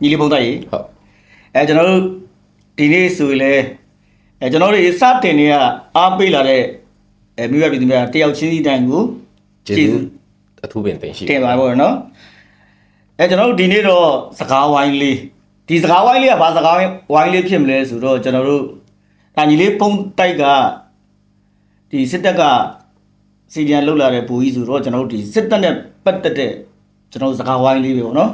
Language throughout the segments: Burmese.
ညီလေးဘုံသားကြီးဟုတ်အဲကျွန်တော်တို့ဒီနေ့ဆိုရင်လည်းအဲကျွန်တော်တို့စတင်နေကအားပေးလာတဲ့အဲမိဘပြည်သူများတယောက်ချင်းစီတိုင်းကိုကျေးဇူးအထူးပင်တင်ရှိတင်ပါဖို့နော်အဲကျွန်တော်တို့ဒီနေ့တော့စကားဝိုင်းလေးဒီစကားဝိုင်းလေးကဘာစကားဝိုင်းလေးဖြစ်မလဲဆိုတော့ကျွန်တော်တို့ဒါညီလေးပုံတိုက်ကဒီစစ်တပ်ကစီဒီယန်လောက်လာတဲ့ဘူကြီးဆိုတော့ကျွန်တော်တို့ဒီစစ်တပ်နဲ့ပတ်သက်တဲ့ကျွန်တော်တို့စကားဝိုင်းလေးပဲပေါ့နော်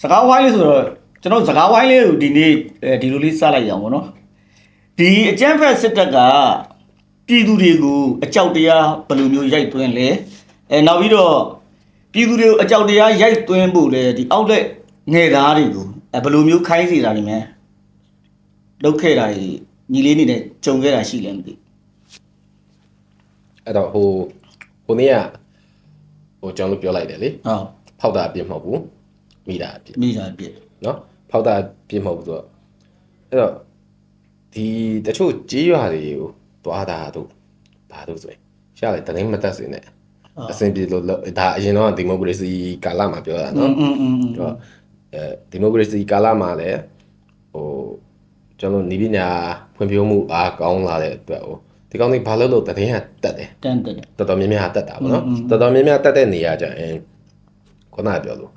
စကားဝိုင်းလေးဆိုတော့ကျွန်တော်တို့စကားဝိုင်းလေးကိုဒီနေ့အဲဒီလိုလေးစလိုက်ရအောင်ပေါ့နော်ဒီအကြမ်းဖက်စစ်တပ်ကပြည်သူတွေကိုအကြောက်တရားဘယ်လိုမျိုးရိုက်သွင်းလဲအဲနောက်ပြီးတော့ပြည်သူတွေကိုအကြောက်တရားရိုက်သွင်းဖို့လေဒီအောက်လက်ငယ်သားတွေကိုအဲဘယ်လိုမျိုးခိုင်းစီတာနေမလဲလုပ်ခဲ့တာကြီးညီလေးနေနဲ့ကြုံခဲ့တာရှိလဲမသိအဲ့တော့ဟိုဟိုနေ့ကဟိုကျွန်တော်တို့ပြောလိုက်တယ်လေဟုတ်ဖောက်တာအပြစ်မဟုတ်ဘူး မိတာအပြစ် မိတာပြစ် နော်ဖောက်တာအပြစ်မဟုတ်ဘူးဆိုတော့အဲ့တော့ဒီတချို့ကြေးရွာတွေကိုတွားတာတို့ဘာတို့ဆိုရင်ရှားလေတရင်မတက်စင်နဲ့အဆင်ပြေလို့လုပ်ဒါအရင်တော့ဒီမိုကရေစီကာလမှာပြောတာ อื နော် มอืมอืม တော့အဲဒီမိုကရေစီကာလမှာလည်းဟိုကျွန်တော်နီးပညာဖွံ့ဖြိုးမှုအားကောင်းလာတဲ့အတွက်ဟိုဒီကောင်းလေးဘာလို့လို့တရင်ကတက်တယ် တန်တက်တယ် တော်တော်များများတက်တာပေါ့နော် อืม တော်တော်များများတက်တဲ့နေရာကျရင်ခုနကပြောလို့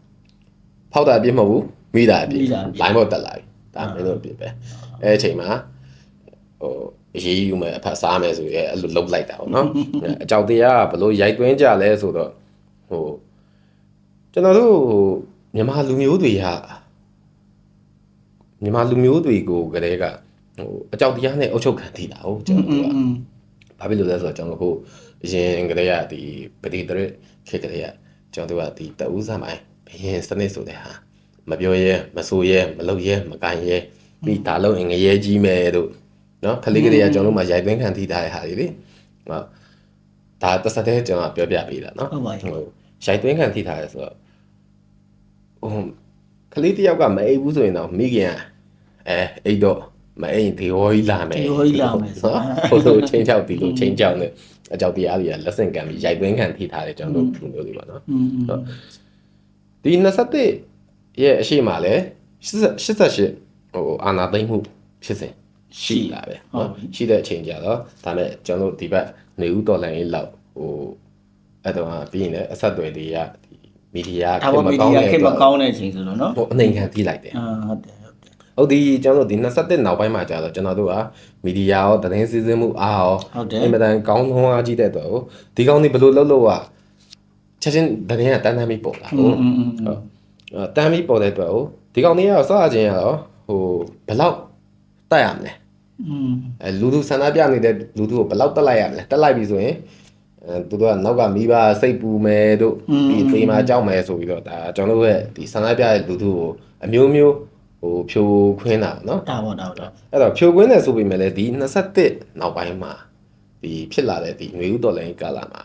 ဖောက်တာအပြစ်မဟုတ်ဘူးမိတာအပြစ် line ပေါ်တက်လာပြီဒါမင်းတို့အပြစ်ပဲအဲ့အချိန်မှာဟိုအရေးယူမယ်အဖက်စားမယ်ဆိုရဲအဲ့လိုလုတ်လိုက်တာပေါ့နော်အကြောက်တရားကဘလို့ရိုက်သွင်းကြလဲဆိုတော့ဟိုကျွန်တော်တို့မြန်မာလူမျိုးတွေကမြန်မာလူမျိုးတွေကိုကလေးကဟိုအကြောက်တရားနဲ့အုပ်ချုပ်ခံထိတာဟုတ်ကျွန်တော်ကဘာဖြစ်လို့လဲဆိုတော့ကျွန်တော်ဟိုအရင်ကလေးကဒီပတိတရခေကလေးကကျွန်တော်တို့ကဒီတအူးစမိုင်း ဘယင်စနစ်ဆိုတဲ့ဟာမပြောရဲမဆိုရဲမလုပ်ရဲမကန်ရဲပြီးဒါလုံးငရဲကြီးမယ်တို့နော်ခလေးကလေးကကျွန်တော်တို့မှရိုက်သွင်းခံထိထားတဲ့ဟာတွေလေဟောဒါတစ်ဆက်တည်းကျွန်တော်ပြောပြပေးတာနော်ဟုတ်ပါဘူးရိုက်သွင်းခံထိထားရဲဆိုတော့ဟိုကလေးတယောက်ကမအိပ်ဘူးဆိုရင်တော့မိခင်အဲအိတ်တော့မအိမ်ဒီဟောကြီးလာမယ်ဒီဟောကြီးလာမယ်ဆိုဟိုလိုချင်းချောက်ဒီလိုချင်းချောက်နဲ့အကြောက်တရားတွေကလက်ဆင့်ကမ်းပြီးရိုက်သွင်းခံထိထားတယ်ကျွန်တော်တို့လူမျိုးတွေပါနော်ဟုတ် ဒီ21ရဲ့အရှိမလဲ88ဟိုအာနာသိမ့်မှုဖြစ်စဉ်ရှိလာပဲဟုတ်ရှိတဲ့အချိန်ကြတော့ဒါနဲ့ကျွန်တော်ဒီဘက်နေဦးတော်လိုင်းလေးလောက်ဟိုအဲ့တော့ပြီးရင်လည်းအဆက်အသွယ်တွေကဒီမီဒီယာခင်မကောင်းတဲ့ခင်မကောင်းတဲ့အချိန်ဆိုတော့နော်ဟိုအနေခံပြီးလိုက်တယ်အာဟုတ်တယ်ဟုတ်ဒီကျွန်တော်ဒီ27နောက်ပိုင်းမှာကြာတော့ကျွန်တော်တို့ကမီဒီယာရောသတင်းစည်းစိမ်မှုအားရောအင်မတန်ကောင်းကောင်းအားကြီးတဲ့တော့ဒီကောင်းဒီဘယ်လိုလုပ်လို့က ချက်ချင်းသတင်းကတန်းတန်းပြီးပေါ်လာဟုတ်ဟုတ်တန်းပြီးပေါ်တဲ့အတွက်ဟိုဒီကောင်လေးကတော့စရချင်းကတော့ဟိုဘလောက်တက်ရမလဲအဲလူသူဆန္ဒပြနေတဲ့လူသူကိုဘလောက်တက်လိုက်ရမလဲတက်လိုက်ပြီဆိုရင်အဲသူတို့ကနောက်ကမိဘစိတ်ပူမယ်တို့ဒီသေမှာကြောက်မယ်ဆိုပြီးတော့ဒါကျွန်တော်တို့ရဲ့ဒီဆန္ဒပြတဲ့လူသူကိုအမျိုးမျိုးဟိုဖြိုခွင်းတာပေါ့နော်တာပေါ့တာပေါ့အဲ့တော့ဖြိုခွင်းတယ်ဆိုပေမဲ့လည်းဒီ21နောက်ပိုင်းမှာဒီဖြစ်လာတဲ့ဒီຫນွေဥတော်လိုင်းကာလမှာ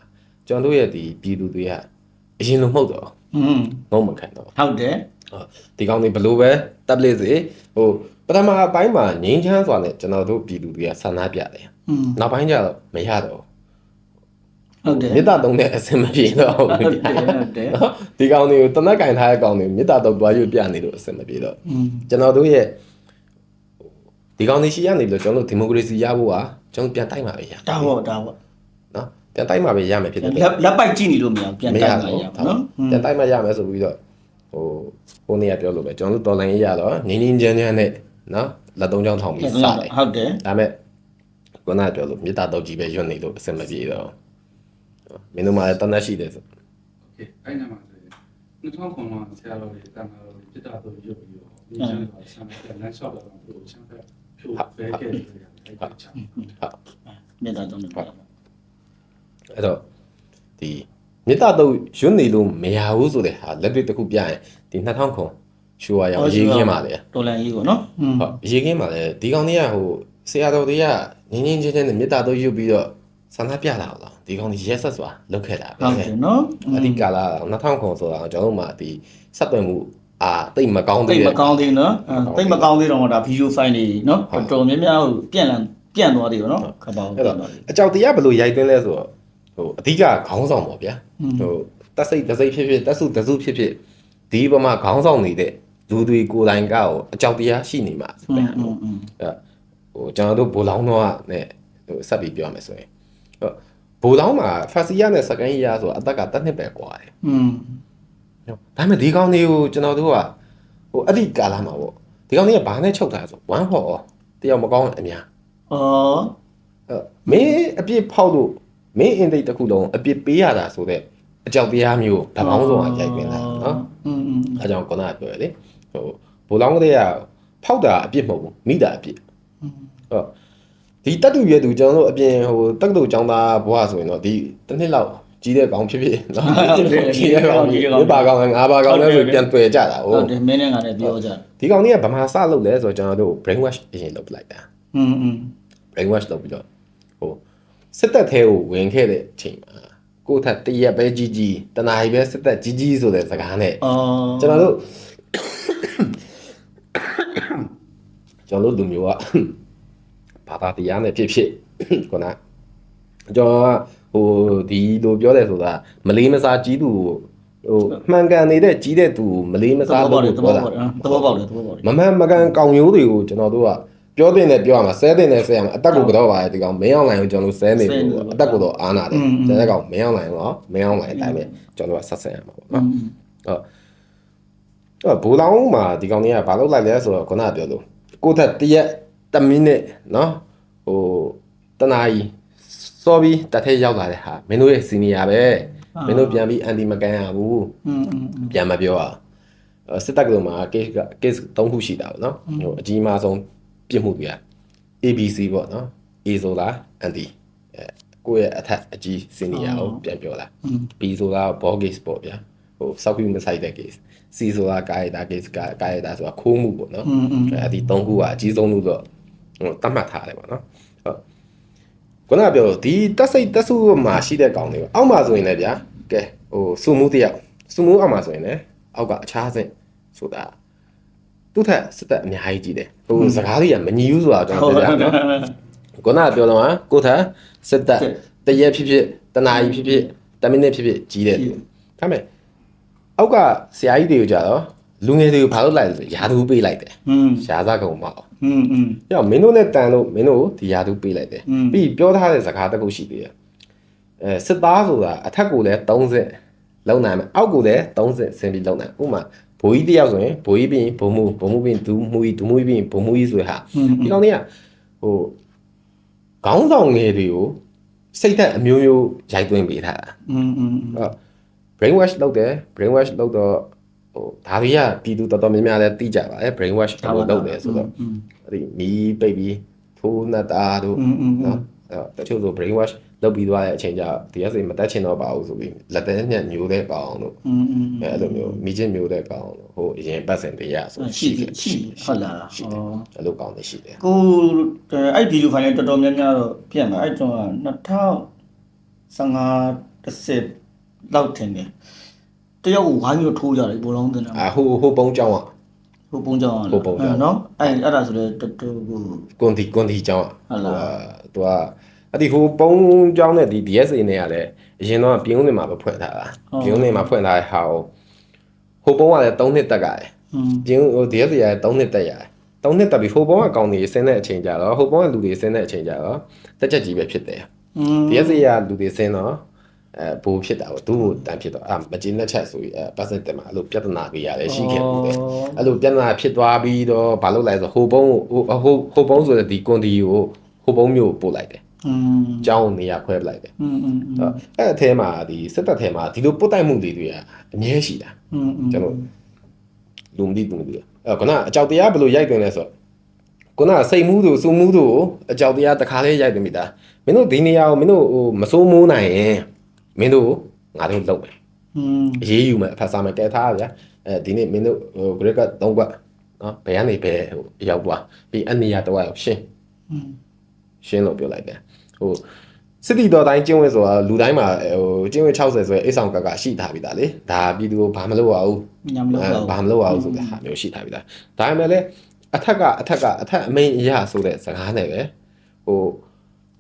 ကျွန်တော်တို့ရဲ့ဒီပြည်သူတွေကအရင်လိုမဟုတ်တော့ อืม ငုံမခံတော့ ဟုတ်တယ် ဟုတ်ဒီကောင်းတွေဘလို့ပဲတပ်လက်စေဟိုပထမအပိုင်းမှာငင်းချမ်းစွာနဲ့ကျွန်တော်တို့ပြည်သူတွေကဆန္ဒပြတယ် อืม နောက်ပိုင်းကျတော့မရတော့ ဟုတ်တယ် မေတ္တာတုံးတဲ့အစင်မပြေတော့ ဟုတ် ဘူး တယ်ဟုတ်တယ် ဒီကောင်းတွေကိုတနက်ကင်ထားတဲ့ကောင်းတွေမေတ္တာတုံးတွားရွပြနေလို့အစင်မပြေတော့ อืม ကျွန်တော်တို့ရဲ့ဒီကောင်းတွေရှိရနေလို့ကျွန်တော်တို့ဒီမိုကရေစီရဖို့ဟာကျွန်တော်ပြန်တိုက်မှာပဲရ ဒါပေါ့ဒါပေါ့ နော်ပြန်တိုက်မှာပဲရမယ်ဖြစ်တယ် လက်လက်ပိုက်ကြည့်နေလို့မရဘူးပြန် မ တို ရ က် တော့ ပါ ဘူး ရပါနော်อืม ပြန်တိုက်မှာရမယ်ဆိုပြီးတော့ဟိုဟိုနေရပြောလို့ပဲကျွန်တော်တို့တော်လိုင်းရရတော့ငင်းငင်းချမ်းချမ်းနဲ့နော်လက်သုံးချောင်းထောင်ပြီးစတယ် ဟုတ်တယ် ဒါမဲ့ခုနကပြောလို့မြေတာတော့ကြီးပဲရွတ်နေလို့အဆင်မပြေတော့မင်းတို့မှလည်းတန်းတရှိတယ်ဆို โอเคအဲ့ညမှာဆိုရင်2009မှာဆရာတော်တွေတန်ခါတော်တွေပြစ်တာတော့ရုပ်ပြီးတော့ဒီချမ်းသာဆမ်းတဲ့လမ်းလျှောက်တော့သူ့ချမ်းဖက်ဖြိုဖဲခဲ့တယ်အဲ့ဒါချမ်း မြေတာတုံးတယ်ပါ အဲ့တော့ဒီမြေတာတော့ရွတ်နေလို့မရဘူးဆိုတဲ့ဟာလက်တွေ့တစ်ခုပြရင်ဒီ2000ခွန်ရှူရအောင်ရေးခင်းပါလေတော်လန်ကြီးကိုနော်อืมဟုတ်ရေးခင်းပါလေဒီကောင်တွေကဟိုဆရာတော်တွေကငင်းငင်းချင်းချင်းနဲ့မြေတာတော့ရွတ်ပြီးတော့ဆန္ဒပြတာဟုတ်လားဒီကောင်တွေရက်ဆက်စွာလုပ်ခဲ့တာပဲဟုတ်တယ်နော်အဓိကလာ2000ခွန်ဆိုတာကျွန်တော်တို့မှာဒီဆက်သွယ်မှုအာတိတ်မကောင်းတိသေးတ်မတဲ့ကောင်းသေးနော်တိတ်မကောင်းသေးတော့ဒါဗီဒီယိုဖိုင်တွေနော်တော်တော်များများပြန့်လန့်ပြန့်သွားသေးရောနော်ခပောင်းအဲ့တော့အကြောက်တရားဘယ်လိုရိုက်သွင်းလဲဆိုတော့ ဟိုအဓိကခေါင်းဆောင်ပေါ့ဗျာဟိုတက်စိတ်တစိတ်ဖြစ်ဖြစ်တက်စုတစုဖြစ်ဖြစ်ဒီပမာခေါင်းဆောင်နေတဲ့ လူတွေကိုယ်တိုင်ကကိုအကြောက်တရားရှိနေမှာဆို อื တဲ့ ม ဟာ อื မျိုး มอืม အဲဟိုကျွန်တော်တို့ဘိုလောင်းတော့နဲ့ဟိုဆက်ပြီးပြောမယ်ဆိုရင်ဟိုဘိုလောင်းမှာဖက်စီယာနဲ့စကန်ယာဆိုအသက်ကတစ်နှစ်ပဲกว่าတယ် อืม ဒါပေမဲ့ဒီကောင်တွေကိုကျွန်တော်တို့ကဟိုအဲ့ဒီကာလမှာပေါ့ဒီကောင်တွေကဘာနဲ့ချုပ်ထားလဲဆို1 for all တယောက်မကောင်းအများ ဩ အဲ့မင်းအပြစ်ဖောက်လို့ မင်းအင်ဒိတ်တစ်ခုလုံးအပြစ်ပေးရတာဆိုတော့အကြောက်တရားမျိုးဓာတ်ပေါင်းစုံကရိုက်ပင်လာနော် อืมอืม အဲကြောင့်ခုနကပြောရလေဟိုဘိုလောင်းကလေးကဖောက်တာအပြစ်မဟုတ်ဘူးမိတာအပြစ်ဟုတ်ဒီတက်တူရဲ့သူကျွန်တော်တို့အပြင်ဟိုတက်တူចောင်းသားဘွားဆိုရင်တော့ဒီတစ်နှစ်လောက်ကြီးတဲ့ကောင်ဖြစ်ဖြစ်နော်ကြီးတဲ့ကောင်ကြီးဒီပါကောင်ငါးပါကောင်လဲဆိုပြန်တွေ့ကြတာ ဟု ဟုတ် တယ်မင်းနဲ့ငါလည်းပြောကြတယ် ဒီကောင်ကြီးကဗမာစလုပ်လဲဆိုတော့ကျွန်တော်တို့ brain wash အရင်လုပ်ပလိုက်တာ อืมอืม brain wash လုပ်ပြီးတော့ဟို စစ်တပ်ထဲကိုဝင်ခဲ့တဲ့အချိန်မှာကိုယ့်ထက်တရက်ပဲကြီးကြီးတနားရီပဲစစ်တပ်ကြီးကြီးဆိုတဲ့စကားနဲ့ဩကျွန်တော်တို့ကျွန်တော်တို့လူမျိုးကဘာသာတရားနဲ့ဖြစ်ဖြစ်ခုနကျွန်တော်ကဟိုဒီလိုပြောတယ်ဆိုတာမလေးမစားကြီးသူဟိုမှန်ကန်နေတဲ့ကြီးတဲ့သူမလေးမသစားဘောပေါလို့က်တယ်သပြောဘောတာပေါက်တယ်သဘောပေါက်တယ်သဘောပေါက်တယ်မမှန်မကန်ကောင်ရိုးတွေကိုကျွန်တော်တို့က ပြောတင်တယ်ပြောရမှာဆဲတင်တယ်ဆဲရမှာအတက်ကိုကတော့ပါတယ်ဒီကောင်မင်းအောင်လိုင်ကိုကျွန်တော်တို့ဆဲနေပြီပေါ့အတက်ကိုတော့အားနာတယ်ကျန်တဲ့ကောင်မင်းအောင်လိုင်ရောမင်းအောင်လိုင်အတိုင်းပဲကျွန်တော်တို့ကဆက်ဆံရမှာပေါ့နော်ဟုတ်တော့ဘူလောင်းမှာဒီကောင်တွေကဘာလုပ်လိုက်လဲဆိုတော့ခုနကပြောလို့ကိုထက်တရက်တမိနစ်နော်ဟိုတနားကြီးစောပြီးတထဲရောက်လာတဲ့ဟာမင်းတို့ရဲ့စီနီယာပဲမင်းတို့ပြန်ပြီးအန်တီမကန်ရဘူးပြန်မပြောရအောင်စစ်တပ်ကတို့မှာ case က case ၃ခုရှိတာပေါ့နော်ဟိုအကြီးမားဆုံး ပြစ်မှုတွေက ABC ပေါ့နော် A ဆိုတာ anti အဲကိုယ့်ရဲ့အထက်အကြီးစင်နီယာကိုပြန်ပြောတာ B ဆိုတာ ball case ပေါ့ဗျာဟို sub view မဆိုင်တဲ့ case C ဆိုတာကာယတာ case ကာကာယတာဆိုတာခိုးမှုပေါ့နော်အဲ့ဒီ၃ခုကအကြီးဆုံးလို့ဆိုတော့သတ်မှတ်ထားတယ်ပေါ့နော်ဟုတ်ခုနကပြောဒီတက်စိတ်တက်စုမှာရှိတဲ့ကောင်တွေကအောက်မှာဆိုရင်လည်းဗျာကဲဟိုစုမှုတယောက်စုမှုအောက်မှာဆိုရင်လည်းအောက်ကအခြားစင်ဆိုတာ သူ့ထက်စစ်သက်အများကြီးကြီးတယ်ဟိုစကားလေးကမညီဘူးဆိုတာကျွန်တော်ပြောပြနော်ခုနကပြောတော့ကိုထက်စစ်သက်တရက်ဖြစ်ဖြစ်တနာရီဖြစ်ဖြစ်တမိနစ်ဖြစ်ဖြစ်ကြီးတယ်သူဒါပေမဲ့အောက်ကဆရာကြီးတွေကိုကြတော့လူငယ်တွေကိုဘာလုပ်လိုက်လဲဆိုရာသူပေးလိုက်တယ် อืม ရှားစားကုန်မအောင် อืมอืม ။ကြောက်မင်းတို့နဲ့တန်လို့မင်းတို့ဒီယာသူပေးလိုက်တယ် อืม ။ပြီးပြောထားတဲ့စကားတစ်ခုရှိသေးတယ်။အဲစစ်သားဆိုတာအထက်ကိုလည်း30လုံနိုင်မယ်။အောက်ကိုလည်း30ဆင်းပြီးလုံနိုင်။ဥပမာ ဘိုးကြီးတယောက်ဆိုရင်ဘိုးကြီးပြီးရင်ဘုံမှုဘုံမှုပြီးရင်ဒူးမှုကြီးဒူးမှုကြီးပြီးရင်ဘုံမှုကြီးဆိုတဲ့ဟာ อืม ဒီကောင်တွေကဟိုခေါင်းဆောင်ငယ်တွေကိုစိတ်သက်အမျိုးမျိုးရိုက်သွင်းပေးထားတာ อืมอืม ။ အဲ့ brain wash လုပ်တယ် brain wash လုပ်တော့ဟိုဒါတွေကပြည်သူတော်တော်များများလည်းသိကြပါလေ brain wash ကိုလုပ်တယ်ဆိုတော့ อืม အဲ့ဒီမီးပိတ်ပြီးထိုးနှက်တာတို့ อืมอืม နော်အဲ့တော့တချို့ဆို brain wash လုပ်ပြီးသွားတဲ့အချိန်ကျဒီကစိမတက်ချင်တော့ပါဘူးဆိုပြီးလက်သေးညက်ညိုတဲ့ကောင်တို့ อืมอืม အဲ့လိုမျိုးမိချင်းမျိုးတဲ့ကောင်တို့ဟိုအရင်ပတ်စင်တရားဆို ရှိတယ်ရှိဟုတ်လား ရှိ ဩ တယ်အဲ့လိုကောင်တွေရှိတယ် ကိုအဲ့ဗီဒီယိုဖိုင်လေးတော်တော်များများတော့ပြန်လာအဲ့ကျွန်တော်2015 10လောက်ထင်တယ်တယောက်ကိုဝိုင်းပြီးထိုးကြတယ်ဘောလုံးတင်တာ အာဟိုဟိုပုံးကြောင်းอ่ะ ဟိုပုံကြောင် ဟိုပုံကြောင် နော်အဲ့အဲ့ဒါဆိုလေတော်တော်ကို ကွန်တီကွန်တီကြောင်း ဟုတ်လား သူက အဲ့ဒီဟိုပုံးကြောင်းနဲ့ဒီ DSA နဲ့ကလည်းအရင်တော့ပြင်းဦးနေမှာပဲဖွင့်ထားတာ ဟုတ် ပြင်းဦးနေမှာဖွင့်ထားတဲ့ဟာကိုဟိုပုံးကလည်း3နှစ်တက်ကရတယ် อืม ကျင်းဟို DSC ရ3နှစ်တက်ရတယ်3နှစ်တက်ပြီးဟိုဘောကအကောင်တွေဆင်းတဲ့အချိန်ကြတော့ဟိုဘောကလူတွေဆင်းတဲ့အချိန်ကြတော့တက်ချက်ကြီးပဲဖြစ်တယ် อืม DSC ရလူတွေဆင်းတော့အဲဘူဖြစ်တာပေါ့သူ့ကိုတန်ဖြစ်တော့အာမကျင်းတဲ့ချက်ဆိုပြီးအဲပတ်စက်တက်မှာအဲ့လိုပြဿနာတွေရတယ်ရှိခဲ့ဘူးလေအဲ့လိုပြဿနာဖြစ်သွားပြီးတော့ဘာလုပ်လိုက်ဆိုဟိုဘုံဟိုဟိုဟိုဘုံဆိုတဲ့ဒီကွန်တီကိုဟိုဘုံမျိုးပို့လိုက်တယ် အကြောင်းနေရာခွဲပလိုက်တယ်အဲ့အထဲမှာဒီစစ်တပ်ထဲမှာဒီလိုပုတ်တိုက်မှုတွေတွေကအများရှိတာကျွန်တော်လူမသိဘူးလေအဲ့ခုနအကြောက်တရားဘယ်လိုရိုက်သွင်းလဲဆိုတော့ခုနစိတ်မှုတို့စုမှုတို့အကြောက်တရားတခါလေးရိုက်သွင်းမိတာမင်းတို့ဒီနေရာကိုမင်းတို့ဟိုမစိုးမိုးနိုင်ရင်မင်းတို့ငါတို့လုပ်မယ်အရေးယူမယ်အဖက်စားမယ်ကဲထားဗျာအဲဒီနေ့မင်းတို့ဟို grade က3ကွက်နော်ဘယ်ကနေပဲဟိုရောက်သွားပြီးအနေရတော့ရောက်ရှင်းရှင်းလို့ပြောလိုက်တယ် ဟိုစစ်တီတော်တိုင်းကျင့်ဝတ်ဆိုတာလူတိုင်းမှာဟိုကျင့်ဝတ်60ဆိုရယ်အိဆောင်ကကရှိထားပြီးသားလေဒါပြည်သူကိုဘာမလုပ်ရဘူးဘာမလုပ်ရဘူးဆိုတဲ့ဟာမျိုးရှိထားပြီးသားဒါပေမဲ့လည်းအထက်ကအထက်ကအထက်အမိန်အရာဆိုတဲ့စကားနဲ့ပဲဟို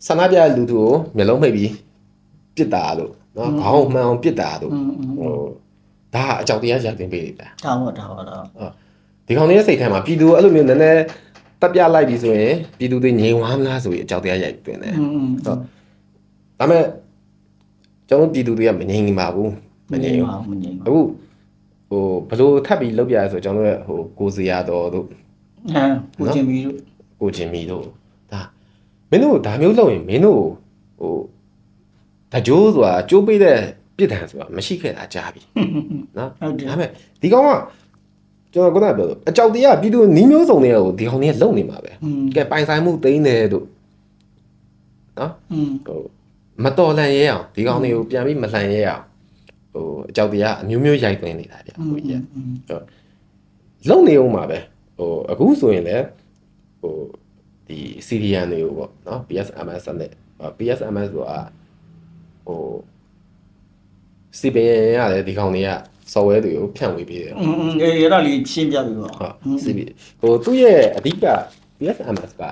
ဆန္ဒပြလူသူကိုမျိုးလုံးမိတ်ပြီးပြစ်တာလို့နော်ခေါင်းမှန်အောင်ပြစ်တာလို့ဟိုဒါကအကြောက်တရားရတင်ပေးနေတာဒါပေါ့ဒါပေါ့ဒါဒီကောင်လေးရဲ့စိတ်ထဲမှာပြည်သူအဲ့လိုမျိုးနည်းနည်း တက်ပြလိုက်ပြီဆိုရင်ပြည်သူတွေငြိမ်ဝမ်းမလားဆိုပြီးအကြောက်တရားရိုက်တွင်တယ်อืมဟုတ်ဒါပေမဲ့ကျွန်တော်ပြည်သူတွေကမငြိမ်နေပါဘူးမငြိမ်ဘူးမငြိမ်ပါအခုဟိုဘလို့ထပ်ပြီးလုပ်ပြရဆိုကျွန်တော်တို့ရဲ့ဟိုကိုစရာတော်တို့ဟမ်ကိုချင်းပြီးတို့ကိုချင်းမီတို့ဒါမင်းတို့ဒါမျိုးလုပ်ရင်မင်းတို့ဟိုတကြိုးဆိုတာကြိုးပေးတဲ့ပြစ်ဒဏ်ဆိုတာမရှိခဲ့တာကြားပြီနော်ဟုတ်တယ်ဒါပေမဲ့ဒီကောင်က ကျွန်တော်ကပြောလို့အကြောက်တရားပြည်သူနီးမျိုးစုံတွေကိုဒီကောင်တွေကလုံနေမှာပဲကဲပိုင်ဆိုင်မှုတိမ့်တယ်တို့နော်ဟိုမတော်လန်ရဲအောင်ဒီကောင်တွေကိုပြန်ပြီးမလှန်ရဲအောင်ဟိုအကြောက်တရားအမျိုးမျိုးရိုက်သွင်းနေတာဗျဟိုကြီးကလုံနေအောင်မှာပဲဟိုအခုဆိုရင်လည်းဟိုဒီ CDN တွေကိုပေါ့နော် PSMS နဲ့ PSMS ဆိုတာဟိုစီပင်ရတယ်ဒီကောင်တွေက software တွေကိုဖြန့်ဝေပေးတယ်อืมအေးရတာလေးရှင်းပြပြီပေါ့ဟုတ်စီပင်ဟိုသူ့ရဲ့အဓိက PSMS က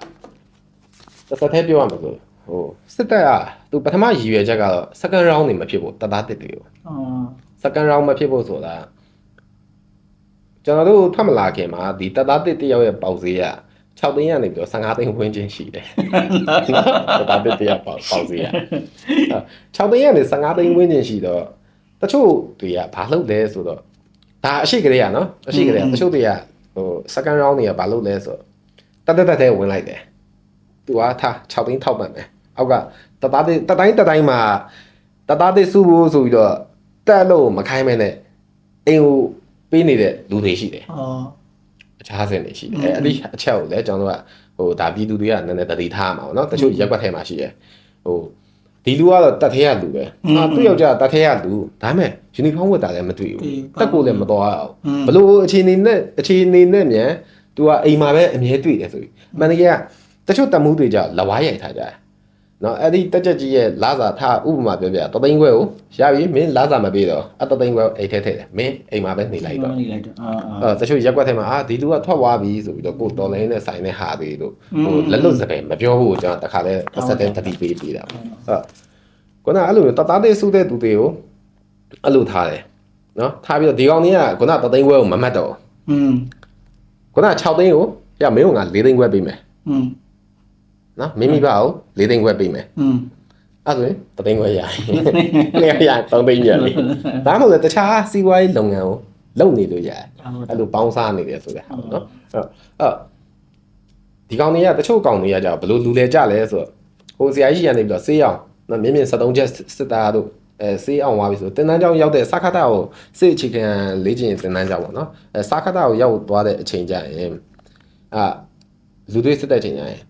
သက်သက်သေးပြောရမှာဆိုဟိုစစ်တပ်ကသူပထမရည်ရွယ်ချက်ကတော့ second round နေမဖြစ်ဘူးတသားတစ်တွေကိုအော် second round မဖြစ်ဖို့ဆိုတာကျွန်တော်တို့ထပ်မလာခင်မှာဒီတသားတစ်တယောက်ရဲ့ပေါက်ဈေးက6သိန်းကနေပြီးတော့15သိန်းဝန်းကျင်ရှိတယ်တသားတစ်တယောက်ပေါက်ပေါက်ဈေးက6သိန်းကနေ15သိန်းဝန်းကျင်ရှိတော့ တချို့တွေကဘာလုပ်လဲဆိုတော့ဒါအရှိကလေးရနော်အရှိကလေးတချို့တွေကဟို second round တွေကဘာလုပ်လဲဆိုတော့တတ်တတ်တဲ့ဝင်လိုက်တယ်သူကထား6သိန်းထောက်ပံ့မယ်အောက်ကတသားတစ်တတိုင်းတတိုင်းမှာတသားတစ်စုဖို့ဆိုပြီးတော့တက်လို့မခိုင်းမဲနဲ့အိမ်ကိုပေးနေတဲ့လူတွေရှိတယ်အော်အခြားစင်တွေရှိတယ်အဲအဲ့ဒီအချက်ကိုလည်းကျွန်တော်တို့ကဟိုဒါပြည်သူတွေကနည်းနည်းတတိထားရမှာပေါ့နော်တချို့ရက်ွက်ထဲမှာရှိတယ်ဟို ဒီလူကတော့တက်သေးရလူပဲဟာသူ့ယောက်ျားတက်သေးရလူဒါပေမဲ့ယူနီဖောင်းဝတ်တာလည်းမတွေ့ဘူးတက်ကိုလည်းမတော်အောင်ဘလို့အခြေအနေနဲ့အခြေအနေနဲ့မြန်သူကအိမ်မှာပဲအမြဲတွေ့တယ်ဆိုပြီးမန်နေဂျာကတချို့တမှုတွေကြလဝါးရိုက်ထားကြတယ် နော်အဲ့ဒီတက်ချက်ကြီးရဲ့လာစာထားဥပမာပြောပြတသိန်းခွဲကိုရပြီမင်းလာစာမပေးတော့အတသိန်းခွဲအိတ်ထဲထည့်တယ်မင်းအိမ်မှာပဲနေလိုက်တော့ နေလိုက်တော့အာအာ အဲတချို့ရက်ကွက်ထဲမှာအာဒီလူကထွက်သွားပြီဆိုပြီးတော့ကိုတော်လိုင်းနဲ့ဆိုင်တဲ့ဟာတွေတို့ဟိုလက်လွတ်စပယ်မပြောဘူးကျွန်တော်တခါလဲအဆက်တဲ့တတိပေးပေးတာပေါ့အဲခုနအဲ့လိုတသားသေးစုတဲ့သူတွေကိုအဲ့လိုထားတယ်နော်ထားပြီးတော့ဒီကောင်ကြီးကခုနတသိန်းခွဲကိုမမှတ်တော့ อืม ခုန6သိန်းကိုရမင်းကငါ4သိန်းခွဲပေးမယ် อืม နော်မိမိပါကို4သိန်းခွဲပေးမယ်อืมအဲ့ဆိုရင်တသိန်းခွဲရရင်လျှရ3သိန်းရလေဒါမှမဟုတ်လေတခြားစီးပွားရေးလုပ်ငန်းကိုလုပ်နေလို့ရတယ်အဲ့လိုပေါင်းစားနေတယ်ဆိုတဲ့ဟာပေါ့နော်အဲ့အဲ့ဒီကောင်တွေကတချို့ကောင်တွေကကြာဘယ်လိုလူလဲကြလဲဆိုတော့ဟိုဆရာကြီးရနေပြီးတော့ဆေးအောင်နော်မြင်းမြင့်73ချက်စစ်သားတို့အဲဆေးအောင်သွားပြီဆိုတင်တန်းကျောင်းရောက်တဲ့စခါတာကိုစိတ်အခြေခံလေ့ကျင့်တင်တန်းကျောင်းပေါ့နော်အဲစခါတာကိုရောက်သွားတဲ့အချိန်ကျရင်အာလူတွေစစ်တဲ့ချိန်ကျရင်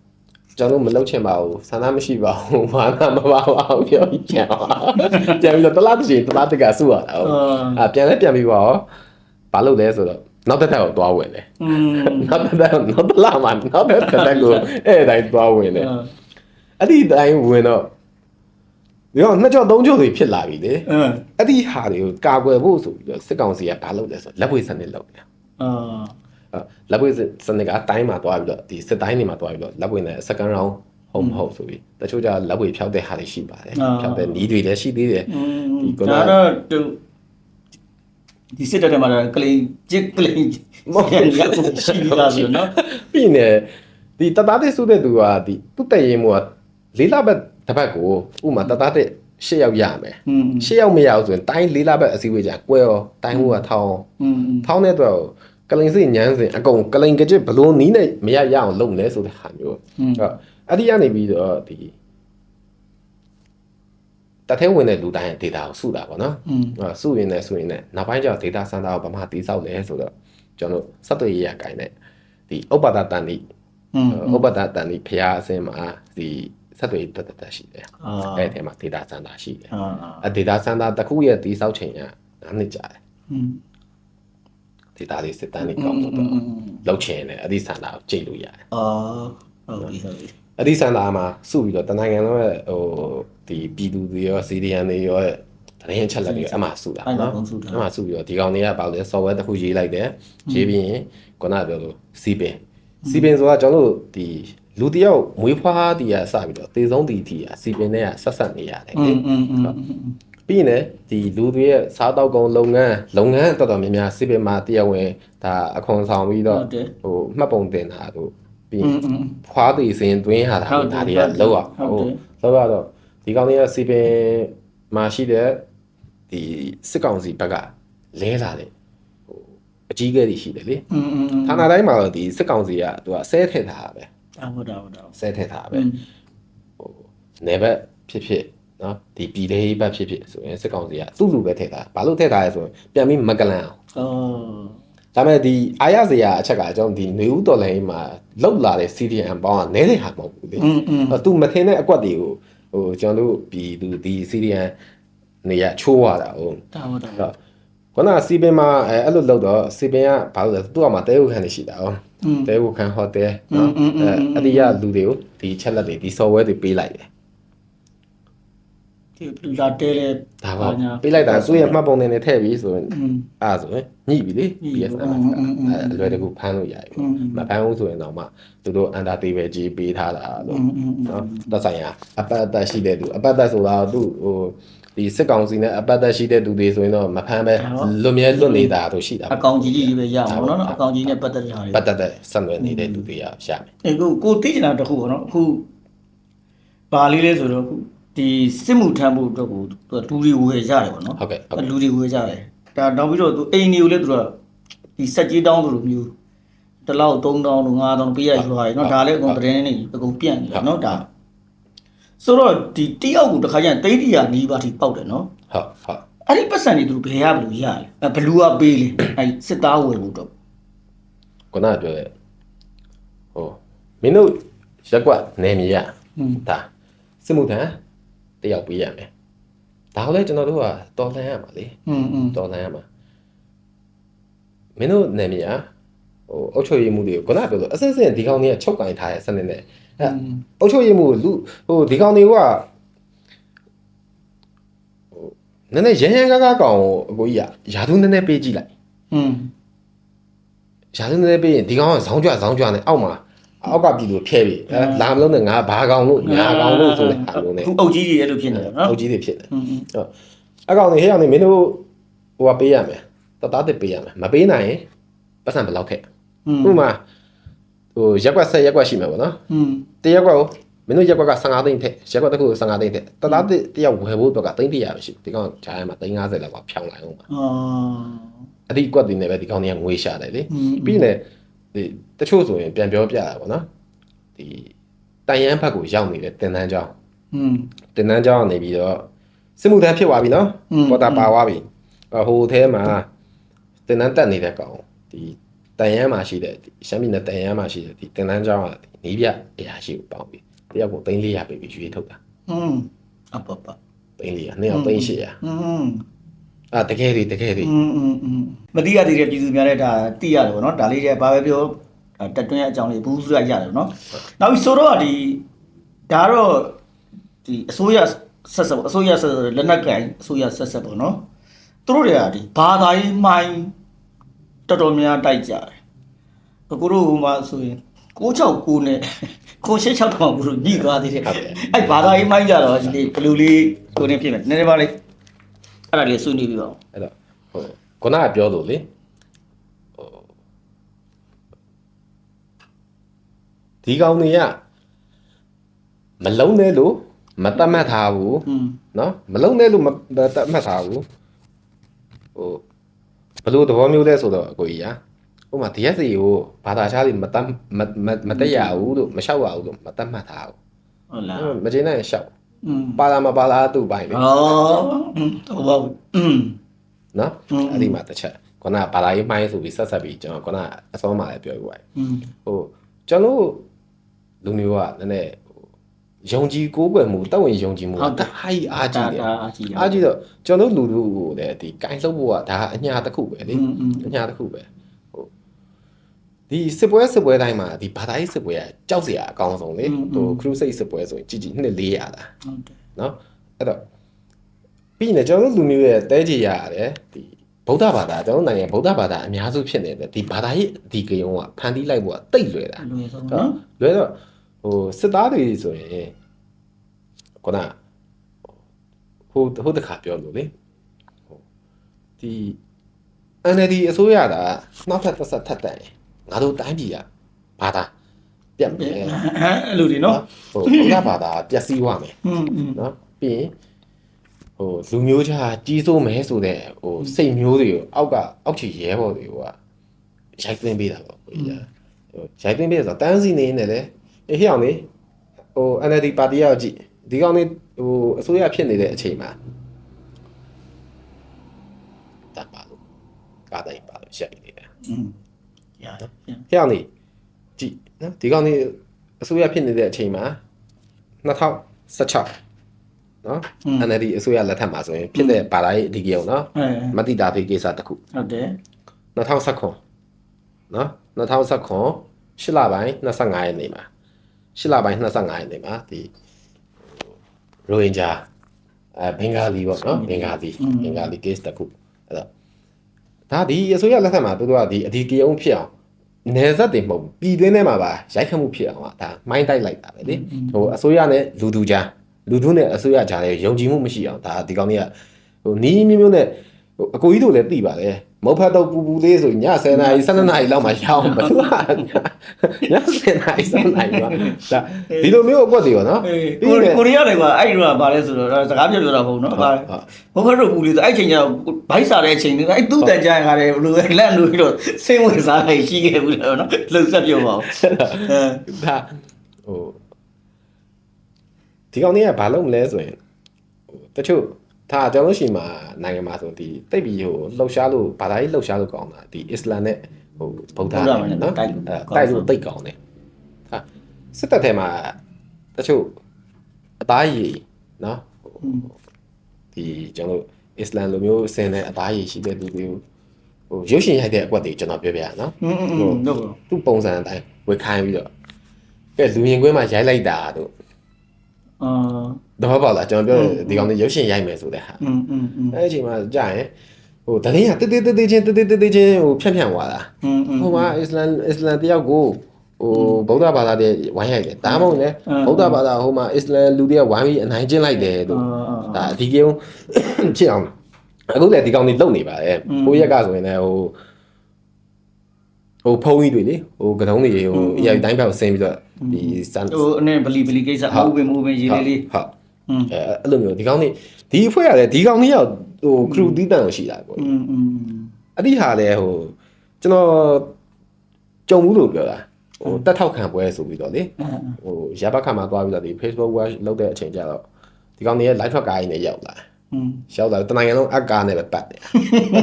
ကျွန်တော်တို့မလုပ်ချင်ပါဘူးဆန္ဒမရှိပါဘူးဘာမှမပါပါဘူးပြောပြီးပြန်ပါပြန်ပြီးတော့တလားတစ်ချိန်တလားတစ်ကစုရတာဟုတ်အာအာပြန်လဲပြန်ပြီးပါရောဘာလုပ်လဲဆိုတော့နောက်တစ်ထပ်ကိုသွားဝင်တယ်อืมနောက်တစ်ထပ်နောက်တစ်လမှနောက်တစ်ထပ်ကိုအဲ့အတိုင်းသွားဝင်တယ်အဲ့ဒီအတိုင်းဝင်တော့ဒီတော့နှစ်ကြော့သုံးကြော့တွေဖြစ်လာပြီလေအင်းအဲ့ဒီဟာတွေကိုကာကွယ်ဖို့ဆိုပြီးတော့စစ်ကောင်စီကဘာလုပ်လဲဆိုတော့လက်ဝဲစနစ်လုပ်တယ်အာအဲ့ လက်ပွေစနစ်ကအတိုင်းမှာသွားပြီးတော့ဒီစစ်တိုင်းတွေမှာသွားပြီးတော့လက်ပွေနဲ့ second round ဟုတ်မဟုတ်ဆိုပြီးတချို့ကြလက်ပွေဖြောက်တဲ့ဟာတွေရှိပါတယ်ဖြောက်တဲ့နီးတွေလည်းရှိသေးတယ်ဒီကတော့ဒါတော့ဒီစစ်တပ်ထဲမှာကလိန်ကြစ်ကလိန်မဟုတ်ဘူးရှိလာပြီနော်ပြီးနေဒီတသားတဲ့စုတဲ့သူကဒီသူ့တည်ရင်မူကလေးလဘက်တစ်ဘက်ကိုဥမာတသားတဲ့ရှစ်ယောက်ရမယ်ရှစ်ယောက်မရအောင်ဆိုရင်တိုင်းလေးလဘက်အစည်းအဝေးကြကွဲရောတိုင်းဟိုကထောင်းထောင်းတဲ့အတွက် ကလိန်စိတ်ညမ်းစဉ်အကုန်ကလိန်ကကြစ်ဘလို့နီးနဲ့မရရအောင်လုပ်လဲဆိုတဲ့ဟာမျိုးအဲ့တော့အဲ့ဒီကနေပြီးတော့ဒီတထဲဝင်တဲ့လူတိုင်း data ကိုစုတာပေါ့နော်အဲစုရင်းနဲ့စုရင်းနဲ့နောက်ပိုင်းကျတော့ data center ကိုဘာမှတိဆောက်လဲဆိုတော့ကျွန်တော်ဆက်သွယ်ရေးရကိုင်းတဲ့ဒီဥပဒတန်ဒီဥပဒတန်ဒီဖျားအစင်းမှာဒီဆက်သွယ်တက်တက်ရှိတယ်အဲ့ထဲမှာ data center ရှိတယ်အဲ data center တစ်ခုရဲ့တိဆောက်ချိန်ကနှစ်ကြာတယ် ဒေတာလေးစစ်တမ်းလေးကောင်းလို့တော့လောက်ချင်တယ်အသည့်ဆန္ဒကိုကြိတ်လို့ရတယ်အော်ဟုတ်ပြီဟုတ်ပြီအသည့်ဆန္ဒမှာစုပြီးတော့တနိုင်ငံလုံးရဲ့ဟိုဒီပြည်သူတွေရောစီဒီယန်တွေရောတရင်ချက်လက်ပြီးအမှစုတာနော်အမှစုပြီးတော့ဒီကောင်တွေကဘာလဲ software တစ်ခုရေးလိုက်တယ်ရေးပြီးရင်ခုနပြောလို့စီပင်စီပင်ဆိုတာကျွန်တော်တို့ဒီလူတယောက်မွေးဖွားတည်ရစပြီးတော့တေဆုံးတည်တည်ရစီပင်နဲ့ဆက်ဆက်နေရတယ်လေ ပြီးရင်လည်းဒီလူတွေရဲ့စားတောက်ကုန်လုပ်ငန်းလုပ်ငန်းတော်တော်များများစစ်ပင်မှာတရားဝင်ဒါအခွန်ဆောင်ပြီးတော့ဟိုမှတ်ပုံတင်တာတို့ပြီးရင်ဖွားသေးစဉ်တွင်းဟာတာဒါတွေကလောက်အောင်ဟိုလောက်ရတော့ဒီကောင်တွေကစစ်ပင်မှာရှိတဲ့ဒီစစ်ကောင်စီဘက်ကလဲလာတယ်ဟိုအကြီးအကဲတွေရှိတယ်လေဌာနတိုင်းမှာတော့ဒီစစ်ကောင်စီကသူကဆဲထည့်တာပဲဟုတ်တာဟုတ်တာဆဲထည့်တာပဲဟိုနေဘက်ဖြစ်ဖြစ် နော်ဒီပြည်လေးဘက်ဖြစ်ဖြစ်ဆိုရင်စစ်ကောင်စီကသူ့လူပဲထည့်တာဘာလို့ထည့်တာလဲဆိုရင်ပြန်ပြီးမကလန်အောင်ဒါမဲ့ဒီအာရစရာအချက်ကကျွန်တော်ဒီနေဦးတော်လိုင်းမှာလောက်လာတဲ့ CDM ပေါင်းကနည်းတဲ့ဟာမဟုတ်ဘူးလေ။သူမထင်တဲ့အကွက်တွေကိုဟိုကျွန်တော်တို့ပြည်သူဒီ CDM နေရချိုးရတာဟုတ်။တာဟုတ်တာ။ခုနစီပင်မှာအဲအဲ့လိုလောက်တော့စီပင်ကဘာလို့လဲသူ့အမှာတဲဟုတ်ခံနေရှိတာ哦။တဲဟုတ်ခံဟိုတယ်နော်။အဲအတိရလူတွေကိုဒီချက်လက်တွေဒီ software တွေပေးလိုက်တယ် လူလာတဲလဲဒါပါပေးလိုက်တာသူ့ရဲ့မှတ်ပုံတင်နဲ့ထည့်ပြီးဆိုရင်အဲ့ဆိုရင်ညှိပြီလေ PSN အလွယ်တကူဖမ်းလို့ရပြီမဖမ်းဘူးဆိုရင်တော့မှသူတို့ under table ကြီးပေးထားတာလို့နော်သက်ဆိုင်ရာအပတ်အသက်ရှိတဲ့သူအပတ်အသက်ဆိုတာသူ့ဟိုဒီစစ်ကောင်စီနဲ့အပတ်သက်ရှိတဲ့သူတွေဆိုရင်တော့မဖမ်းပဲလွတ်မြဲလွတ်နေတာတို့ရှိတာအကောင်ကြီးကြီးပဲရအောင်နော်အကောင်ကြီးနဲ့ပတ်သက်တာတွေပတ်သက်တဲ့ဆက်နွယ်နေတဲ့သူတွေရရမယ်အခုကိုသိချင်တာတခုပေါ့နော်အခုဘာလေးလဲဆိုတော့အခု ဒီစစ်မှုထမ်းဖို့အတွက်ကိုသူလူတွေဝယ်ကြတယ်ပေါ့နော်ဟုတ်ကဲ့ဟုတ်ကဲ့လူတွေဝယ်ကြတယ်ဒါနောက်ပြီးတော့သူအိမ်တွေကိုလည်းသူကဒီစက်ကြီးတောင်းသလိုမျိုးတစ်လောက်3000တောင်း5000တောင်းပေးရရွာရယ်နော်ဒါလည်းအကုန်တရင်နေအကုန်ပြန့်နေတယ်နော်ဒါဆိုတော့ဒီတယောက်ကိုတစ်ခါကျရင်တိတ်တရာနီးပါးထိပေါက်တယ်နော်ဟုတ်ဟုတ်အဲ့ဒီပတ်စံတွေသူဘယ်ရဘလို့ရလဲအဲဘလူးကပေးလေအဲ့စစ်သားဝယ်ဖို့တော့ခုနကပြောတဲ့ဟိုမင်းတို့ရက်ကွက်နေမြေရอืมဒါစစ်မှုထမ်း တယောက်ပေးရမယ်ဒါကိုလည်းကျွန်တော်တို့ကတော်လှန်ရမှာလေ อืมอืม တော်လှန်ရမှာမင်းတို့နေမြေရဟိုအုတ်ချုပ်ရည်မှုတွေကိုခုနကပြောလို့အစစ်အစစ်ဒီကောင်းတွေကချုပ်ကင်ထားတဲ့စနစ်နဲ့အဲအုတ်ချုပ်ရည်မှုလူဟိုဒီကောင်းတွေကဟိုနည်းနည်းရမ်းရမ်းကားကားကောင်ကိုအကိုကြီးကယာသူနည်းနည်းပေးကြည့်လိုက် อืม ရာသင်းနေပြီးရင်ဒီကောင်ကဇောင်းကြွဇောင်းကြွနဲ့အောက်မှာ အောက်ကပြည်သူဖြဲပြီလာမလို့နဲ့ငါဘာကောင်လို့ညာကောင်လို့ဆိုတဲ့ဟာလုံးနဲ့အုပ်ကြီးကြီးအဲ့လိုဖြစ်နေတာနော်အုပ်ကြီးတွေဖြစ်တယ်ဟုတ်အဲ့ကောင်တွေဟဲ့ကောင်တွေမင်းတို့ဟိုကပေးရမယ်တသားတစ်ပေးရမယ်မပေးနိုင်ရင်ပတ်စံဘယ်လောက်ခဲ့ဥမာဟိုရက်ကွက်ဆက်ရက်ကွက်ရှိမှာပေါ့နော်တရက်ကွက်ကိုမင်းတို့ရက်ကွက်က15သိန်းထက်ရက်ကွက်တစ်ခု15သိန်းထက်တသားတစ်တရက်ဝယ်ဖို့အတွက်ကသိန်း100ပဲရှိဒီကောင်ဂျာရမှာသိန်း50လောက်ပါဖြောင်းလိုက်အောင်ပါအဒီကွက်တွေနဲ့ပဲဒီကောင်တွေကငွေရှာတယ်လေပြီးရင် ဒီတချို့ဆိုရင်ပြန်ပြောပြတာပေါ့နော်ဒီတန်ရန်ဘက်ကိုရောက်နေတဲ့တင်တန်းကျောင်း อืม တင်တန်းကျောင်းကနေပြီးတော့စစ်မှုထမ်းဖြစ်သွားပြီနော် อืม ပေါ်တာပါသွားပြီအဟိုထဲမှာတင်တန်းတက်နေတဲ့ကောင်ဒီတန်ရန်မှာရှိတဲ့ဒီရှမ်းပြည်နယ်တန်ရန်မှာရှိတဲ့ဒီတင်တန်းကျောင်းကနေပြအရာရှိကိုပေါင်းပြီးတယောက်ကို3400ပေးပြီးရွေးထုတ်တာ อืมအပပ 3400နှစ်ယောက်3800 อืม အာတကယ်တွေတကယ်တွေ อืมอืมอืมမတိရသေးတဲ့ပြည်သူများလည်းဒါတိရတယ်ဗောနော်ဒါလေးတွေဘာပဲပြောဒါတက်တွင်းရဲ့အကြောင်းလေးဘူးစရရတယ်ဗောနော်နောက်ပြီးဆိုတော့ဒီဒါတော့ဒီအစိုးရဆက်ဆက်ပေါ့အစိုးရဆက်ဆက်လက်နက်ကန်အစိုးရဆက်ဆက်ပေါ့နော်သူတို့တွေကဒီဘာသာရေးမိုင်းတော်တော်များတိုက်ကြတယ်အခုတို့ဟိုမှာဆိုရင်669နဲ့986တောင်ဘူးညှိသွားသေးတယ်အဲ့ဘာသာရေးမိုင်းကြတော့ဒီနေ့ဘယ်လိုလေးကိုနေဖြစ်မယ်နည်းနည်းပါလေး အဲ့ဒါလေးဆွေးနွေးပြီးပါဦးအဲ့တော့ဟိုခုနကပြောလို့လေဟိုဒီကောင်တွေကမလုံးနဲ့လို့မတတ်မှတ်ထားဘူးနော်မလုံးနဲ့လို့မတတ်မှတ်ထားဘူးဟိုဘလို့သဘောမျိုးလဲဆိုတော့အကိုကြီးရာဥပမာ DS ကိုဘာသာခြားတွေမတတ်မတက်ရဘူးလို့မလျှောက်ရဘူးလို့မတတ်မှတ်ထားဘူးဟုတ်လားမကျေနပ်ရင်လျှောက် ပါလာမပါလာသူ့ပိုင်းလေဩတော့ဘာနော်အဲ့ဒီမှာတစ်ချက်ခုနကပါလာရေးပိုင်းဆိုပြီးဆက်ဆက်ပြီးကျွန်တော်ခုနအစောမှာလည်းပြောပြပါတယ်ဟိုကျွန်တော်လူမျိုးကလည်းနည်းယုံကြည်ကိုးကွယ်မှုတဝင်ယုံကြည်မှုဒါဟာကြီးအားကြီးတယ်အားကြီးတော့ကျွန်တော်လူလူကိုလည်းဒီကိုင်းလှုပ်ဖို့ကဒါအညာတစ်ခုပဲလေအညာတစ်ခုပဲ ဒီစစ်ပွဲစစ်ပွဲတိုင်းမှာဒီဘာသာရေးစစ်ပွဲကကြောက်စရာအကောင်းဆုံးလေဟိုခရုစိတ်စစ်ပွဲဆိုရင်ကြည်ကြည်နှစ်400တာဟုတ်တယ်နော်အဲ့တော့ပြီးရင်လည်းကျွန်တော်တို့လူမျိုးရဲ့တဲကြီးရတယ်ဒီဗုဒ္ဓဘာသာကျွန်တော်တို့နိုင်ငံဗုဒ္ဓဘာသာအများစုဖြစ်နေတဲ့ဒီဘာသာရေးအဒီကယုံကဖန်တီးလိုက်ဖို့ကတိတ်လွယ်တာလွယ်ဆုံးဟုတ်နော်လွယ်တော့ဟိုစစ်သားတွေဆိုရင်ခုနဟိုဟိုတခါပြောလို့လေဟိုဒီ NLD အစိုးရကနောက်ထပ်သက်ဆက်ထပ်တန်ရင် ငါတို့တိုင်းပြည်ကဘာသာပြတ်မယ်အဲ့လိုတွေနော်ဟိုဘာဘာသာပျက်စီးသွားမယ်နော်ပြီးရင်ဟိုလူမျိုးခြားကြီးစိုးမယ်ဆိုတဲ့ဟိုစိတ်မျိုးတွေကိုအောက်ကအောက်ချီရဲဘော်တွေကရိုက်သွင်းပေးတာပေါ့ဟိုရိုက်သွင်းပေးဆိုတန်းစီနေနေလေအဟိအောင်လေဟို NLD ပါတီရောက်ကြည့်ဒီကောင်လေးဟိုအစိုးရဖြစ်နေတဲ့အချိန်မှာတတ်ပါလို့ကာတိုင်းပါလို့ရှက်နေတယ် ဟဲ့အောင်လေကြည့်နော်ဒီကောင်လေးအစိုးရဖြစ်နေတဲ့အချိန်မှာ2016နော် NLD အစိုးရလက်ထက်မှာဆိုရင်ဖြစ်တဲ့ဘာသာရေးအဓိကရုံနော်အဲမတိတာဖေးကိစ္စတစ်ခုဟုတ်တယ်2019နော်2019ရှစ်လပိုင်း25ရက်နေ့မှာရှစ်လပိုင်း25ရက်နေ့မှာဒီရိုဟင်ဂျာအဲဘင်္ဂါလီပေါ့နော်ဘင်္ဂါလီဘင်္ဂါလီ case တစ်ခုအဲ့တော့ဒါဒီအစိုးရလက်ထက်မှာသူတို့ကဒီအဓိကရုံဖြစ်အောင် နယ်စပ်တွေမဟုတ်ဘူးပြည်တွင်းထဲမှာပါရိုက်ခတ်မှုဖြစ်အောင်ကဒါမိုင်းတိုက်လိုက်တာပဲလေဟိုအစိုးရနဲ့လူသူကြားလူသူနဲ့အစိုးရကြားလည်းယုံကြည်မှုမရှိအောင်ဒါဒီကောင်ကြီးကဟိုနီးမျိုးမျိုးနဲ့ဟိုအကိုကြီးတို့လည်းသိပါတယ် မဟုတ်ဖတ်တော့ပူပူလေးဆိုည10နာရီ12နာရီလောက်မှရအောင်ဘယ်သူကည10နာရီ12နာရီမှာဒါဒီလိုမျိုးအကွက်တွေရောနော်အေးကိုရီကိုရီးယားတွေကအဲ့ဒီတော့ဗာလဲဆိုတော့စကားပြောပြောတာမဟုတ်နော်ဗာဘုခတို့ပူလေးဆိုအဲ့ချိန်ကျတော့ဘိုက်စားတဲ့အချိန်တွေအဲ့သူ့တန်ကြရခါတယ်ဘလို့လက်လို့ပြီးတော့စင်းဝင်စားနေရှိခဲ့ဘူးလို့နော်လှုပ်ဆက်ပြောပါဦးအဲဒါဟိုဒီကောင်လေးကဘာလုပ်မလဲဆိုရင်ဟိုတချို့ ဒါကျွန်တော်တို့ရှိမှာနိုင်ငံမှာဆိုဒီတိတ်ပြီးဟိုလှုပ်ရှားလို့ဘာသာရေးလှုပ်ရှားလို့ကောင်းတာဒီအစ္စလာမ်နဲ့ဟိုဗုဒ္ဓဘာသာနဲ့နော်တိုက်လို့တိုက်လို့တိတ်ကောင်းတယ်ဟာစစ်တပ်ထဲမှာတချို့အသားရည်နော်ဒီကျွန်တော်တို့အစ္စလာမ်လိုမျိုးဆင်တဲ့အသားရည်ရှိတဲ့သူတွေကိုဟိုရုပ်ရှင်ရိုက်တဲ့အကွက်တွေကျွန်တော်ပြောပြရနော်ဟိုသူ့ပုံစံအတိုင်းဝေခိုင်းပြီးတော့ကဲလူရင်ကွင်းမှာရိုက်လိုက်တာတို့အာ တော့ပေါ့လားကျွန်တော်ပြောတယ်ဒီကောင်လေးရုပ်ရှင်ရိုက်မယ်ဆိုတဲ့ဟာ อืมอืมอืม အဲ့ဒီအချိန်မှာကြာရင်ဟိုတရင်ကတိတိတိတိချင်းတိတိတိတိချင်းဟိုဖြန့်ဖြန့်သွားတာ อืมอืม ဟိုမှာအစ္စလမ်အစ္စလမ်တယောက်ကိုဟိုဗုဒ္ဓဘာသာတွေဝိုင်းရိုက်တယ်ဒါမှမဟုတ်လေဗုဒ္ဓဘာသာဟိုမှာအစ္စလမ်လူတွေကဝိုင်းပြီးအနိုင်ကျင့်လိုက်တယ်တို့ ဒါအဒီကုန်းဖြစ်အောင်အခုလည်းဒီကောင်တွေလုံနေပါတယ်ကိုရက်ကဆိုရင်လည်းဟိုဟိုဖုံးကြီးတွေလေဟိုကတုံးတွေဟိုအရာတိုင်းပြောက်ဆင်းပြီးတော့ဒီစန် ဟိုအနေဗလီဗလီကိစ္စမဟုတ်ဘူးမဟုတ်ဘူးရေးလေးလေး ဟုတ် อืม အဲအဲ့လိုမျိုးဒီကောင်တွေဒီအဖွဲ့ကလည်းဒီကောင်တွေရောက်ဟိုခရူတီးတန်ကိုရှိတာပေါ့ อืมอืม အဲ့ဒီဟာလည်းဟိုကျွန်တော်ကြုံဘူးလို့ပြောတာဟိုတက်ထောက်ခံပွဲဆိုပြီးတော့လေဟိုရဘခမှာသွားပြီးတော့ဒီ Facebook watch လုပ်တဲ့အချိန်ကျတော့ဒီကောင်တွေရဲ့ live track ကားကြီးနဲ့ရောက်လာ อืม ရောက်လာတနိုင်ငံလုံးအကားနဲ့ပဲပတ်တယ်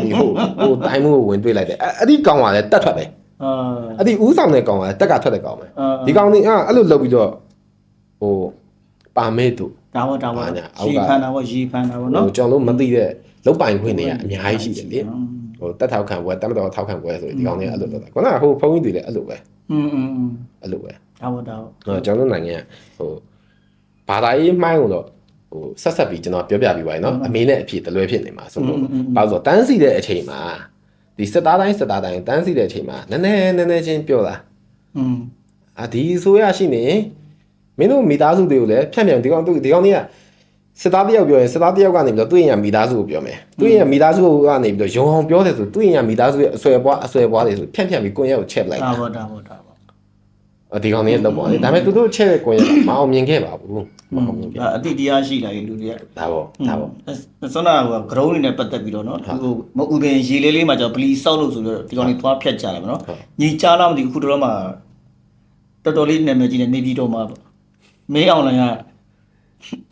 ဒီဟိုဟိုတိုင်းမှုကိုဝင်တွေ့လိုက်တယ်အဲ့အဲ့ဒီကောင်ကလည်းတက်ထွက်တယ် အာ အဲ့ဒီဦးဆောင်တဲ့ကောင်ကလည်းတက်ကထွက်တဲ့ကောင်ပဲ အာ ဒီကောင်นี่အဲ့လိုလုပ်ပြီးတော့ဟိုပါမေတူ ဒါဝဒါဝရီဖန်တာဝရီဖန်တာဝ ဟို နော် ကျွန်တော်တို့မသိတဲ့လုတ်ပိုင်ခွင့်တွေကအများကြီးရှိတယ်လေဟိုတက်ထောက်ခံပွဲတက်မတော်ထောက်ခံပွဲဆိုရင်ဒီကောင်นี่အဲ့လိုလုပ်တာခုနကဟိုဖုန်းကြီးတွေလည်းအဲ့လိုပဲ อืมอืม အဲ့လိုပဲ ဒါဝဒါဝ ဟိုကျွန်တော်တို့နိုင်ငံကဟိုဘာသာရေးမှိုင်းတော့ဟိုဆက်ဆက်ပြီးကျွန်တော်ပြောပြပြီးပါရင်เนาะအမေနဲ့အဖေတလွဲဖြစ်နေမှာဆိုတော့ဘာလို့ဆိုတော့တန်းစီတဲ့အချိန်မှာဒီစစ်သားတိုင်းစစ်သားတိုင်းတန်းစီတဲ့အချိန်မှာနည်းနည်းနည်းနည်းချင်းပြောတာ อืม အာဒီဆိုရရှိနေ မင်းတို့မိသားစုတွေကိုလည်းဖြန့်ဖြန့်ဒီကောင်သူဒီကောင်ကြီးကစစ်သားတယောက်ပြောရင်စစ်သားတယောက်ကနေပြီးတော့သူ့ရင်ကမိသားစုကိုပြောမယ်သူ့ရင်ကမိသားစုကနေပြီးတော့ယုံအောင်ပြောတယ်ဆိုသူ့ရင်ကမိသားစုရဲ့အဆွဲပွားအဆွဲပွားတွေဆိုဖြန့်ဖြန့်ပြီးကိုယ့်ရဲ့ကိုချက်လိုက်ဒါတာဝဒါဝဒါဝအော်ဒီကောင်ကြီးလောက်ပေါ့လေဒါပေမဲ့သူတို့ချက်တဲ့ကိုယ့်ရဲ့မအောင်မြင်ခဲ့ပါဘူးမအောင်မြင်ခဲ့အတိတရားရှိလာရင်လူတွေကဒါပေါ့ဒါပေါ့ဆွမ်းနာကဂရုံးနေနဲ့ပတ်သက်ပြီးတော့နော်ဟိုမဥပင်ရေလေးလေးမှာကျတော့ပလီဆောက်လို့ဆိုတော့ဒီကောင်လေးသွားဖြတ်ကြတယ်ဗောနော်ညီချလားမသိဘူးခုတော့မှတော်တော်လေးနာမည်ကြီးနေနေပြီးတော့မှ မင်းအောင်လိုင်က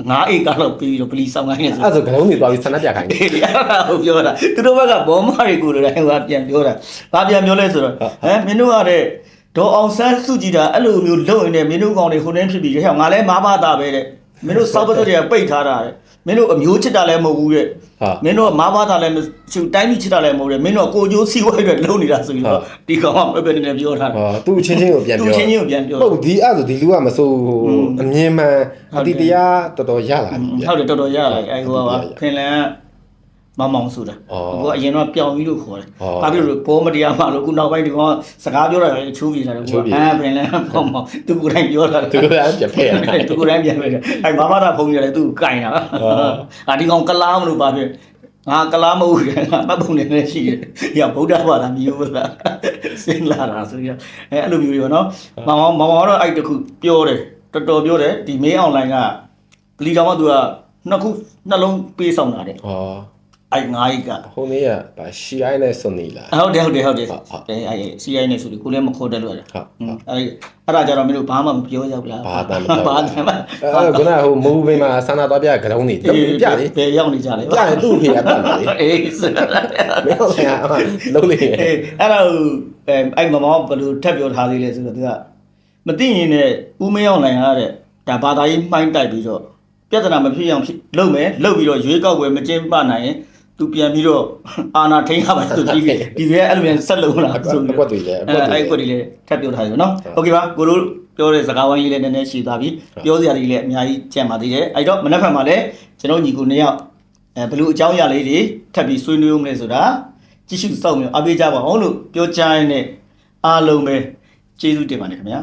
9ဧကလောက်ပြီးတော့ပလီဆောက်ခိုင်းနေဆိုအဲ့ဒါဆိုကလုံးတွေသွားပြီးဆန္ဒပြခိုင်းတယ်အေးအဲ့ဒါကိုပြောတာသူတို့ဘက်ကဘောမတွေကိုလည်းဟိုပြန်ပြောတာဘာပြန်ပြောလဲဆိုတော့ဟမ်မင်းတို့ကတဲ့ဒေါ်အောင်ဆန်းစုကြည်တာအဲ့လိုမျိုးလုံနေမင်းတို့ကောင်တွေဟိုတင်းဖြစ်ပြီးဟဲ့ငါလည်းမာမာတာပဲတဲ့မင်းတို့စောက်ပတ်တွေကပိတ်ထားတာတဲ့ မင်းတို့အမျိုးချစ်တာလည်းမဟုတ်ဘူးတဲ့ဟာမင်းတို့ကမာမာတာလည်းမရှိတိုင်းပြည်ချစ်တာလည်းမဟုတ်ဘူးတဲ့မင်းတို့ကကိုကျိုးစီဝိုင်းတွေလုံနေတာဆိုပြီးတော့ဒီကောင်ကမပဲနေနေပြောထားတာဟောသူ့ချင်းချင်းကိုပြန်သူပြောချင်းချင်းကိုပြန်ပြောဟုတ်ဒီအဲ့ဒါဆိုဒီလူကမစိုးဟိုအမြင်မှန်အတိတရားတော်တော်ရလာပြီဗျဟုတ်တယ်တော်တော်ရလာအဲ့ဟိုကဖင်လန်က မောင်မောင်ဆိုတာအော်အခုကအရင်တော့ပြောင်ကြီးလို့ခေါ်တယ်အော်ဘာဖြစ်လို့ဘောမတရားမှလို့ခုနောက်ပိုင်းဒီကောင်စကားပြောတာလည်းအချိုးပြေလာတယ်အချိုးပြေဟမ်ပင်လည်းမောင်မောင်သူကိုယ်တိုင်ပြောတာသူကလည်းပြဖက်ရတယ်သူကိုယ်တိုင်ပြန်ပဲအဲမမတာဖုန်းရတယ်သူကိုကင်တာအာဒီကောင်ကလားမလို့ပါဖြစ်ငါကလားမဟုတ်ဘူးငါမှတ်ပုံနေနေရှိတယ်။ညဗုဒ္ဓဘာသာမျိုးလားစင်လာတာဆိုရအဲအဲ့လိုမျိုးတွေပေါ့နော်။မောင်မောင်မောင်မောင်တော့အဲ့တခုပြောတယ်တော်တော်ပြောတယ်ဒီမေးအွန်လိုင်းကလီကောင်ကသူကနှစ်ခုနှလုံးပေးဆောင်တာတဲ့ဟော အဲ့ငါးအိတ်ကဟိုနေ့ကဗာရှီအိုင်းနဲ့စွန်နီလာဟုတ်တယ်ဟုတ်တယ်ဟုတ်တယ်ဟုတ်ဟုတ်အဲအဲ့ CI နဲ့ဆိုဒီကိုလည်းမခေါ်တယ်လို့ရတယ်ဟုတ်အဲ့အဲ့ဒါကြတော့မင်းတို့ဘာမှမပြောရောက်လားဘာတမ်းမပြောဘာတမ်းမအဲခုနကဟိုမူဗီမှာဆန္ဒသွားပြကတုံးနေလုံးပြလေဘယ်ရောက်နေကြလဲပြရင်သူ့ဖေကပတ်လာလေအေးစတာမင်းတို့ကအမလုံးလေအေးအဲ့ဒါကိုအဲအဲ့မမောဘယ်လိုထပ်ပြောထားသေးလဲဆိုတော့သူကမသိရင်လည်းဦးမင်းအောင်နိုင်ရတဲ့ဒါဘာသာရေးမှိုင်းတိုက်ပြီးတော့ပြဿနာမဖြစ်အောင်ဖြစ်လုပ်မယ်လုပ်ပြီးတော့ရွေးကောက်ပွဲမကျင်းပနိုင်ရင် သူပြန်ပြီးတော့အာနာထိန်ရပါဆိုပြီးဒီစဲအဲ့လိုပြန်ဆက်လုံးလာဆိုပြီးအကွက်တွေလည်းအကွက်တွေအဲ့အကွက်တွေလည်းထပ်ပြောထားပြီနော်ဟုတ်ကဲ့ပါကိုတို့ပြောတဲ့စကားဝိုင်းလေးလည်းနည်းနည်းရှည်သွားပြီပြောစရာတွေလည်းအများကြီးကြံပါသေးတယ်အဲ့တော့မနက်ဖြန်မှာလည်းကျွန်တော်ညီကိုနှစ်ယောက်အဲဘလို့အကြောင်းအရာလေးတွေထပ်ပြီးဆွေးနွေးဦးမလဲဆိုတာကြည့်ရှုစောင့်မျှော်အားပေးကြပါအောင်လို့ပြောချင်တဲ့အားလုံးပဲကျေးဇူးတင်ပါတယ်ခင်ဗျာ